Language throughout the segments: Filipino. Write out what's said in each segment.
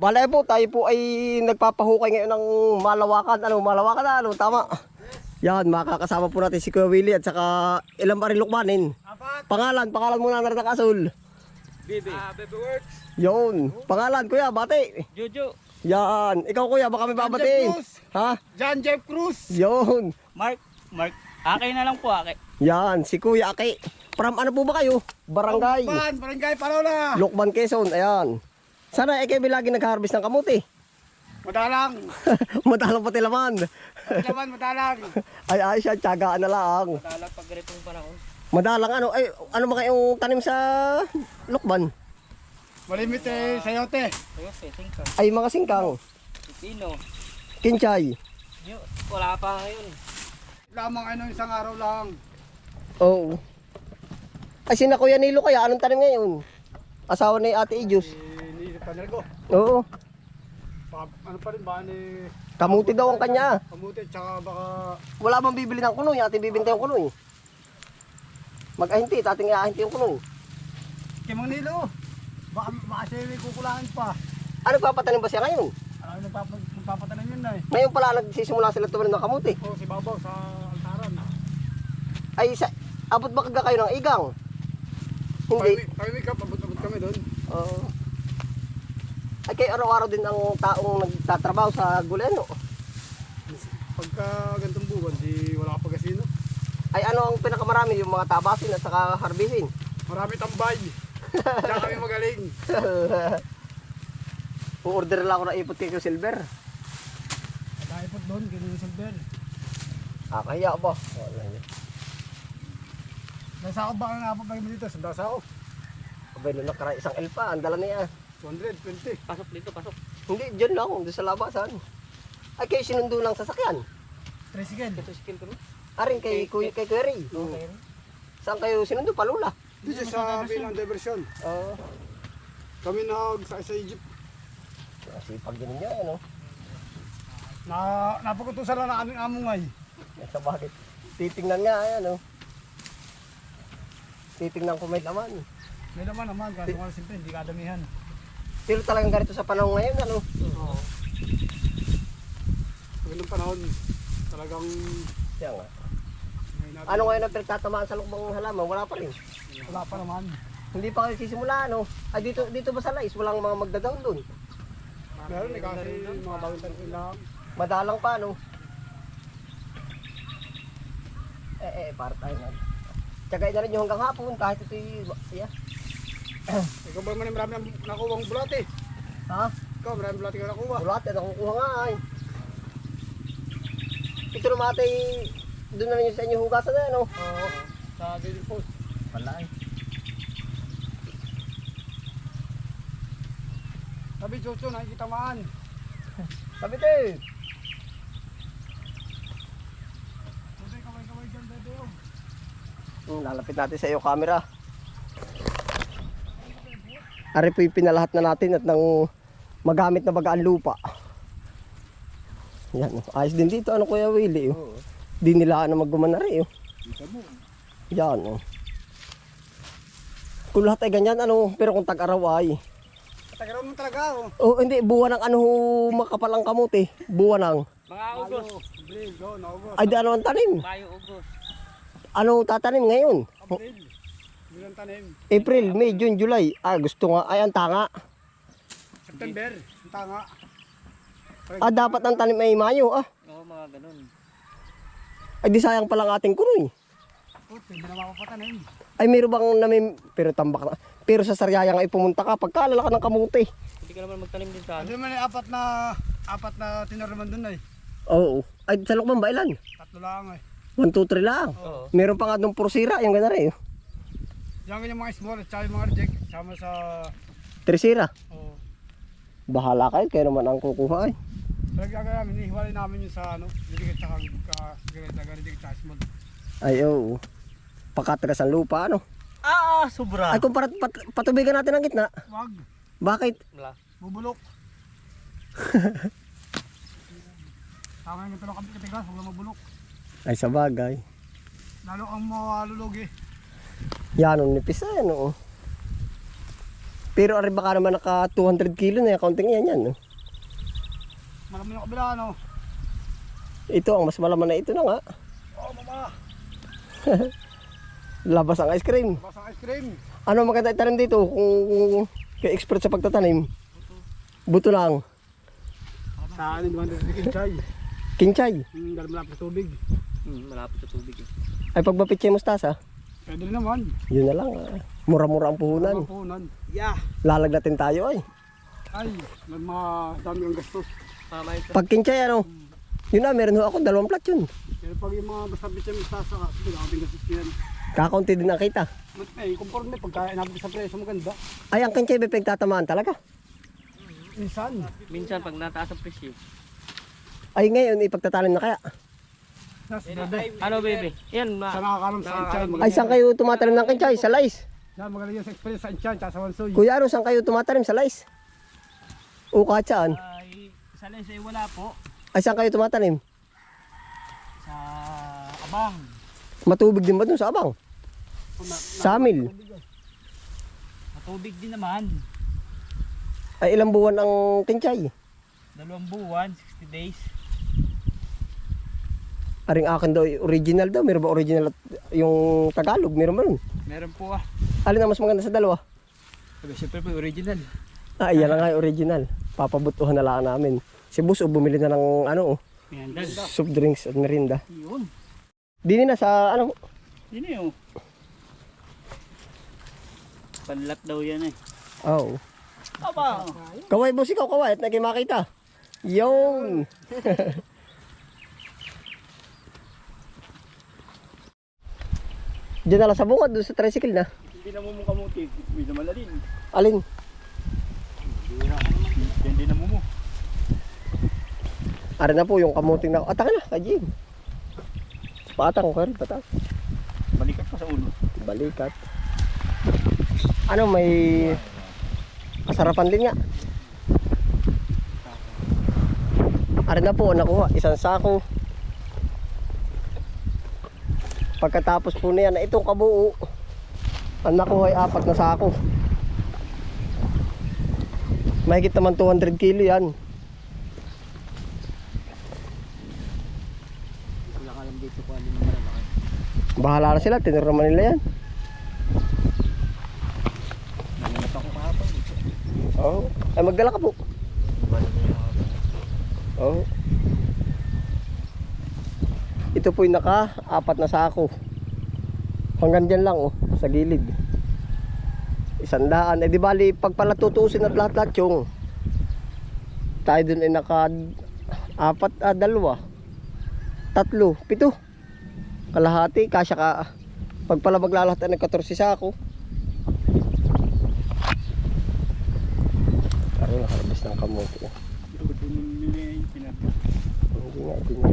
Balay po, tayo po ay nagpapahukay ngayon ng malawakan. Ano, malawakan na, ano, tama. Yan, makakasama po natin si Kuya Willie at saka ilang lukmanin. Apat. Pangalan, pangalan muna na Asul. Bibi. Ah, Baby Works. Yun, pangalan Kuya, bati. Jojo. Yan, ikaw Kuya, baka may babatiin. Cruz. Ha? John Jeff Cruz. Yun. Mark, Mark, akin na lang po, akin. Yan, si Kuya Aki. From ano po ba kayo? Barangay. Pan, Barangay Parola. Lukban Quezon, ayan. Sana eh kayo lagi nag-harvest ng kamuti. Madalang. Madalang pati laman. Laman, madalang. Ay, ay siya, tiyagaan na lang. Talag pag ganitong panahon. Madalang ano, ay, ano ba kayong tanim sa lukban? Malimit eh, sayote. Ayos eh, singka. Ay, mga singkang, Pipino. kinchay. Yo, wala pa ngayon. Lamang ano, isang araw lang. Oo. Ay, sina Kuya Nilo kaya, anong tanim ngayon? Asawa ni Ate Ijus. Eh, ni Panergo. Oo. Pa, ano pa rin ba ni Kamuti daw ang kanya. Kamuti, tsaka baka Wala bang bibili ng kunoy, ating bibinta yung kunoy. Mag-ahinti, ating iahinti yung kunoy. Kimang Nilo. Baka, may kukulangan pa. Ano papatanim ba siya ngayon? Ano nagpap- nagpapatanan yun na eh. Ngayon pala nagsisimula sila tumanim ng kamuti. O, si Babaw sa altaran. Ay, sa, abot ba kaga kayo ng igang? Hindi. Week up, abot-abot kami doon. Oo. Ay kayo araw-araw din ang taong nagtatrabaho sa guleno. Pagka gantong buwan, di wala ka pagasino. Ay ano ang pinakamarami yung mga tabasin at saka harbisin. Marami tambay. Diyan kami magaling. U-order lang ako ng ipot kay Silver. Daipot doon, ganun yung silver. Ah, kaya ba? Wala niya. Nasa ako ba ang napapagay mo dito? Sa dasa ako. Abay, nung nakara isang L pa, ang dala niya. 220. Pasok dito, pasok. Hindi, dyan lang, doon sa labasan. Ay, kayo sinundo ng sasakyan. Tricycle. Ito skill kami. Arin kay, kay, kay Kuya Ray. Okay. Saan kayo sinundo? Palula. Dito sa bilang diversion. Oo. Kami nag sa, sa Egypt. Kasi pag ganun niya, ano? Na, napakutusan lang na aming among ay. Sa bakit? Titingnan nga, ayan, ano? Titingnan ko may laman. May naman naman, kasi nga siyempre hindi kadamihan. Pero talagang ganito sa panahon ngayon, ano? Oo. Pag ng panahon, talagang Kaya nga. Ano ngayon ang pinagtatamaan sa lukbang halaman? Wala pa rin. Wala pa naman. Hindi pa kayo sisimula, ano? Ay, dito, dito ba sa Lais? Walang mga magdadaon doon. Meron eh kasi mga bagong tanim lang. Madalang pa, ano? Eh, eh, para tayo na. Tsagain na rin yung hanggang hapon, kahit ito'y, yeah. Ikaw ba man marami nakuha ang bulate? Ha? Ikaw, marami bulate ka nakuha. Tayo nakukuha nga, ay. Ito naman atay, doon na rin sa inyo hugasan na, ano? Oo. Sa daily post. Wala, ay. Sabi Jojo, nakikita maan. Sabi. Jojo, kaway-kaway dyan, bebe. Hmm, lalapit natin sa iyo camera. Ari po yung pinalahat na natin at nang magamit na bagaan lupa. Yan, oh. ayos din dito. Ano kuya Willie? Oh. Di nila na maggumanari. Oh. Kita mo. Yan. Oh. Kung lahat ay ganyan, ano, pero kung tag-araw ay. Tagaraw mo talaga, oh. Oh, hindi, buwan ng ano makapalang kamuti. Buwan ng. Mga Ugos. Malo, Abril, go, August. Ay, di ano ang tanim? Mayo Ugos. Ano tatanim ngayon? Abril. Bilang tanim. April, May, June, July. Ah, gusto nga. Ay, ang tanga. September. Ang tanga. Ah, dapat ang tanim ay Mayo. Ah, Oo, mga ganun. ay di sayang palang ating kunoy. Put, hindi na mapapatanim. Ay, meron bang namin, pero tambak na. Pero sa Sariaya nga ipumunta ka, pagkalala ka ng kamuti. Hindi ka naman magtanim din sa Ano ano. man ay apat na, apat na tinaraman dun ay. Oo. Ay, sa Lukman ba ilan? Tatlo lang ay. 1, 2, 3 lang. Oo. Meron pa nga doon pursira, yung gana rin. Yan yung mga small at saka yung mga reject. Sama sa, Tresira. oh. Bahala kayo, kayo naman ang kukuha. Pero gagawin namin, ihiwalay namin yung sa ano, didikit sa ka, ganit na ganit sa small. Ay, oo. Pakatras ang lupa, ano? Ah, sobra. Ay, kung pat, pat, patubigan natin ang gitna, Wag, bakit? Wala. bubulok. Tama yung ito lang kami katigas, huwag mabulok. Ay, sa bagay. Lalo ang malulog eh. Yan, ang nipis ay, ano. oh. Pero ari baka naman naka 200 kilo na yung counting yan yan. no? Malaman yung kabila, ano? Ito ang mas malaman na ito na nga. Oh, mama. Labas ang ice cream. Basang ice cream. Ano maganda itanim dito kung, kung kay expert sa pagtatanim? Buto lang. Sa anin naman dito Kinchay. Kinchay. Yung dalam malapit sa tubig. Hmm, malapit sa tubig eh. Ay pagbapit siya yung mustasa. Pwede naman. Yun na lang. ah. Mura-mura ang puhunan. Puhunan. Yeah. Lalagnatin tayo ay. Ay, may mga dami ang gastos. Tama. Pag kinchay ano? Yun na, meron ho ako dalawang plat yun. Pero pag yung mga basta bitya hindi ako din gastos yan. Kakaunti din ang kita. Eh, conforme, pagka inabot sa presyo maganda. Ay, ang kinchay ba pinagtatamaan talaga? Minsan. Minsan pag nataas ang presyo. Ay, ngayon, ipagtatanim na kaya. Ano baby? Yan, Sa ma nakakalam sa Anchan. Ay, saan kayo tumatanim ng kinchay? Sa lais. Sa magaling yan sa experience sa Anchan, tsaka sa Wansoy. Kuya, ano, saan kayo tumatanim? Sa lais? O kahit saan? ay sa lesay wala po. Ay, saan kayo tumatanim? Sa abang. Matubig din ba dun sa abang? Sa amil. Matubig din naman. Ay, ilang buwan ang kinchay? Dalawang buwan, 60 days. Aring akin daw, original daw. Meron ba original at yung Tagalog? Meron ba nun? Meron po ah. Alin ang mas maganda sa dalawa? Sabi, syempre po original. Ah, yan na nga yung original. Papabutuhan na lang namin. Si Bus, oh, bumili na ng ano, oh, Yan, soft drinks at merinda. Yun. Di na sa ano, Yun eh oh. Panlat daw yan eh. oh. Aba! Kaway boss, ikaw kaway at naging makita. Diyan na lang sa bungad, doon sa tricycle na. Hindi na mo mong kamuti. Hindi naman na din. Alin? Hindi na mo mo. Ara na po yung kamuting na. Ataka na, kajin. Patang ko rin, patang. Balikat pa sa ulo. Balikat. Ano, may kasarapan din nga. Ara na po, nakuha. Isang sako. Pagkatapos po na yan, itong kabuo, ang nakuha ay apat na sako. Mahigit naman 200 kilo yan. Bahala na sila, tinurman nila yan. Oo. Ay, magdala ka po. Wala na yung mga Oo. Ito po yung naka apat na sako. Hanggang dyan lang oh, sa gilid. Isandaan. Eh di bali, pag pala tutusin at lahat-lahat yung tayo dun ay naka apat, ah, dalawa, tatlo, pito. Kalahati, kasya ka. Pag pala maglalahat ay nagka-14 sako. Parang nakarbis ng kamote. Hindi nga,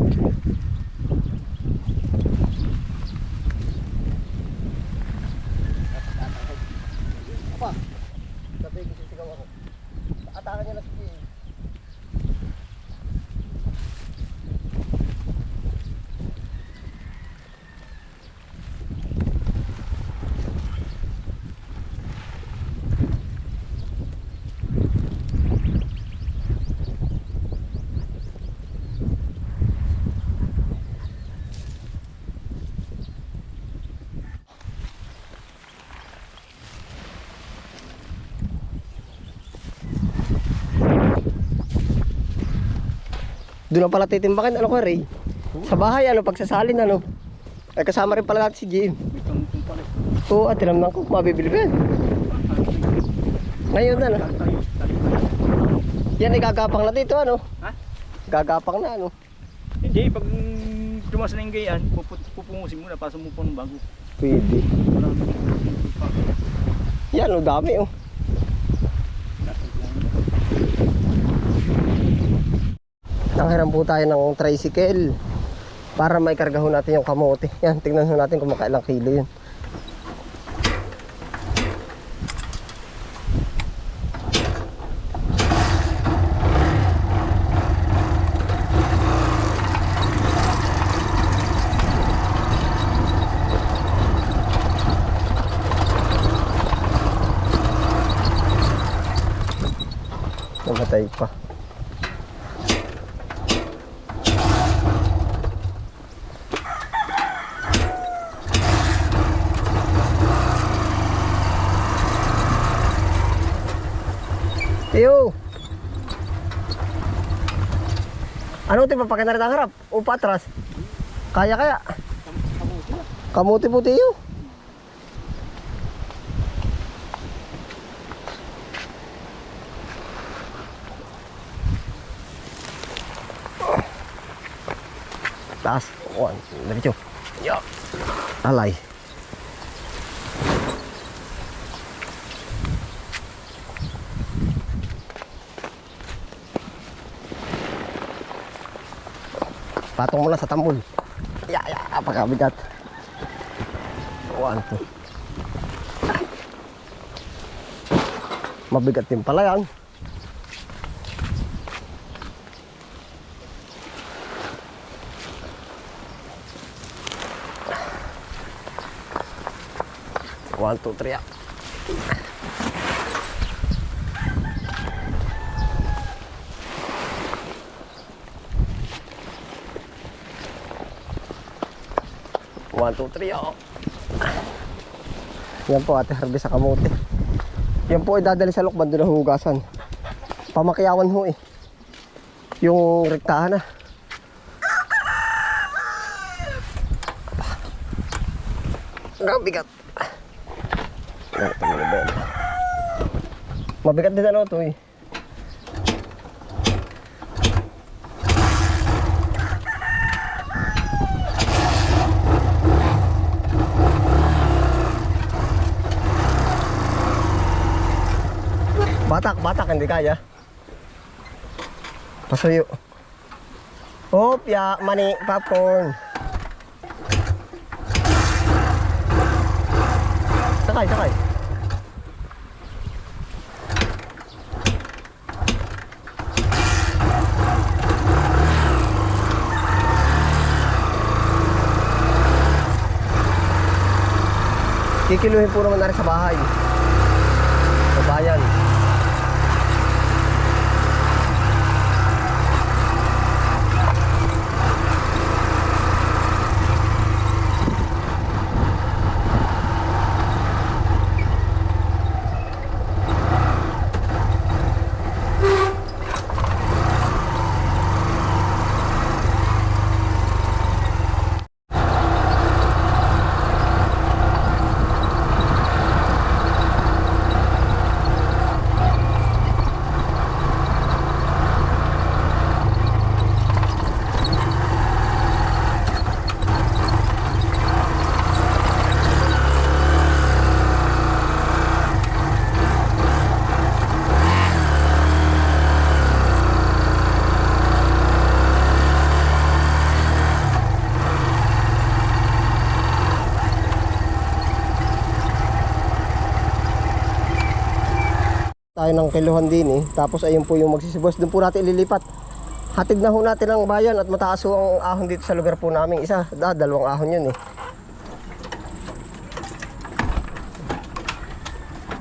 Doon na pala titimbakin, ano ko Ray? Sa bahay, ano, pagsasalin, ano? Ay, kasama rin pala natin si Jim. Oo, at tinamnan ko, mabibili ko yan. Ngayon na, no? Yan, ay gagapang na dito, ano? Ha? Gagapang na, ano? Hindi, pag tumas na yung gayaan, pupungusin mo na, pasok mo po ng bago. Pwede. Yan, oh, dami, oh. Nanghiram po tayo ng tricycle para may kargaho natin yung kamote. Yan, tingnan natin kung makailang kilo yun. Mamatay pa. Ano ito papakita na rin ang harap? O patras? Kaya kaya? Kamuti po tiyo. Taas. One. Diretso. Yo. Alay. Patong mo lang sa tambol. Ya, ya, pagkabigat. One, two. Mabigat din pala yan. One, two, three, up. 1, 2, 3 oh. Yan po ate Harvey sa kamote. Yan po idadali sa lukban doon ang hugasan. Pamakyawan ho eh. Yung rektahan ah. Grabigat Mabigat din ano ito eh. Batak, batak, hindi kaya. Pasuyo. Opya, mani, popcorn. Sakay, sakay. Kikiluhin po naman na sa bahay. Sa bayan. Tayo ng kiluhan din eh. Tapos ayun po yung magsisibos. Doon po natin ililipat. Hatid na ho natin ang bayan at mataas ho ang ahon dito sa lugar po namin. Isa, da, dalawang ahon yun eh.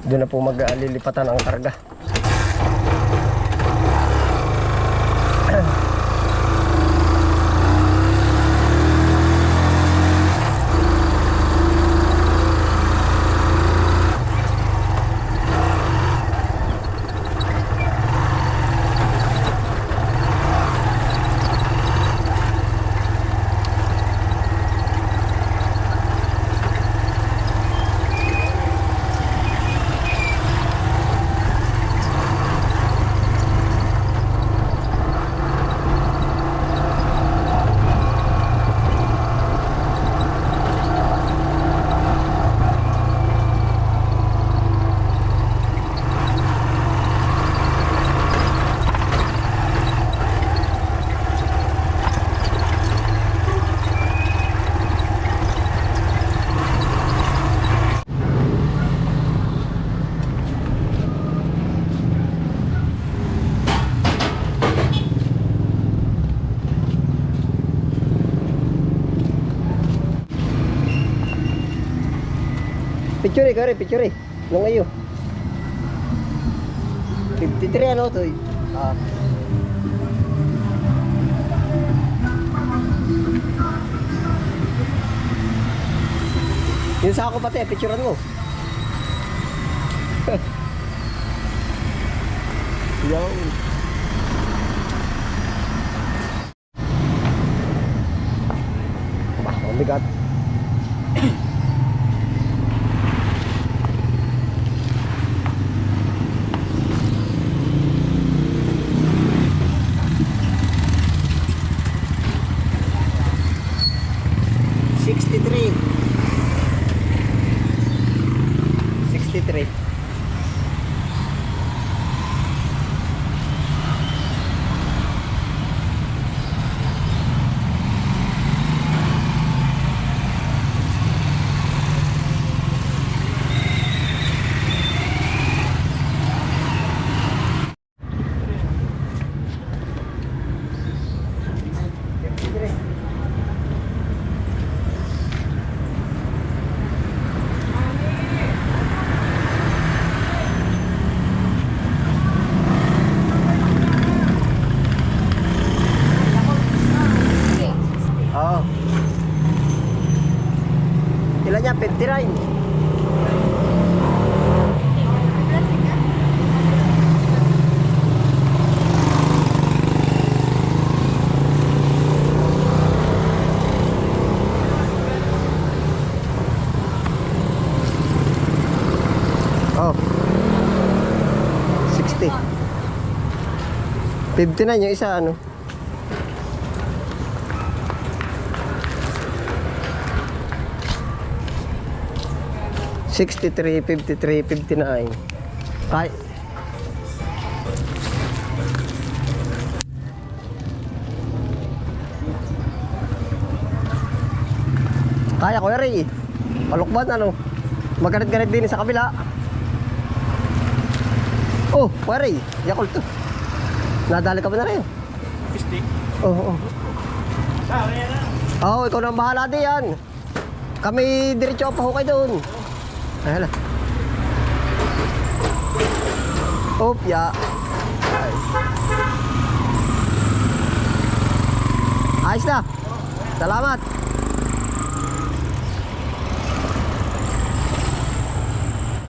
Doon na po maglilipatan ang karga. Picture eh, kare, picture eh. Ayo. 53 ano to. Ah. Yung sa ako pati, picturean mo. Yan. Bah, ang bigat. Sixty-three. Sixty-three. Oo. Ilan niya? 59. Oh. 60. 59 yung isa ano? Sixty-three, fifty-three, fifty-nine. Kay. Kaya ko Ray. Palukban ano. Magalit-galit din sa kabila. Oh, Ray. Yakult to. Nadali ka ba na rin? Pistik. Oo. Oh, na. Oo, ikaw na ang bahala diyan. Kami diretso pa ho kayo doon. Ay, hala. Op, ya. Ay. Ayos na. Salamat.